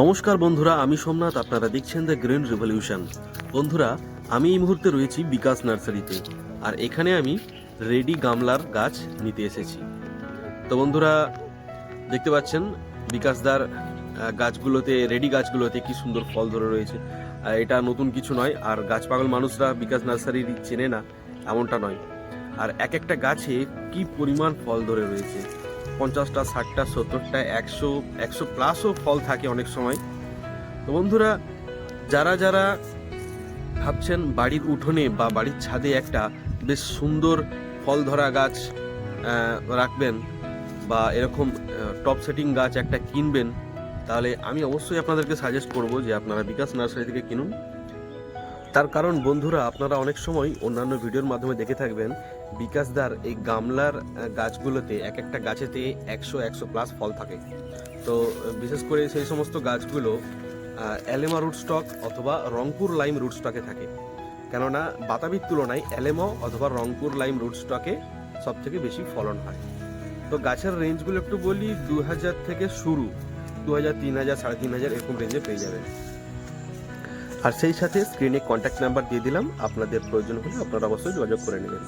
নমস্কার বন্ধুরা, আমি সোমনাথ, আপনারা দেখছেন দ্য গ্রিন রেভলিউশন বন্ধুরা, আমি এই মুহূর্তে রয়েছি বিকাশ নার্সারিতে, আর এখানে আমি রেডি গামলার গাছ নিতে এসেছি। তো বন্ধুরা, দেখতে পাচ্ছেন বিকাশদার গাছগুলোতে, রেডি গাছগুলোতে কি সুন্দর ফল ধরে রয়েছে। এটা নতুন কিছু নয়, আর গাছ পাগল মানুষরা বিকাশ নার্সারি চেনে না, এমনটা নয়। আর এক একটা গাছে কি পরিমাণ ফল ধরে রয়েছে। পঞ্চাশটা, ষাটটা, সত্তরটা, একশো একশো প্লাসও ফল থাকে অনেক সময়। তো বন্ধুরা, যারা যারা ভাবছেন বাড়ির উঠোনে বা বাড়ির ছাদে একটা বেশ সুন্দর ফল ধরা গাছ রাখবেন বা এরকম টপ সেটিং গাছ একটা কিনবেন, তাহলে আমি অবশ্যই আপনাদেরকে সাজেস্ট করব যে আপনারা বিকাশ নার্সারি থেকে কিনুন। তার কারণ, বন্ধুরা, আপনারা অনেক সময় অন্যান্য ভিডিওর মাধ্যমে দেখে থাকবেন, বিকাশদার এই গামলার গাছগুলোতে এক একটা গাছেতে একশো একশো প্লাস ফল থাকে। তো, বিশেষ করে সেই সমস্ত গাছগুলো অ্যালেমা রুট স্টক অথবা রংপুর লাইম রুট স্টকে থাকে। কেননা, বাতাবির তুলনায় অ্যালেমো অথবা রংপুর লাইম রুট স্টকে সব থেকে বেশি ফলন হয়। তো, গাছের রেঞ্জগুলো একটু বলি দু হাজার থেকে শুরু দু হাজার, তিন হাজার, সাড়ে তিন হাজার এরকম রেঞ্জে পেয়ে যাবেন। আর সেই সাথে স্ক্রিনে কন্ট্যাক্ট নাম্বার দিয়ে দিলাম। আপনাদের প্রয়োজন হলে আপনারা অবশ্যই যোগাযোগ করে নেবেন।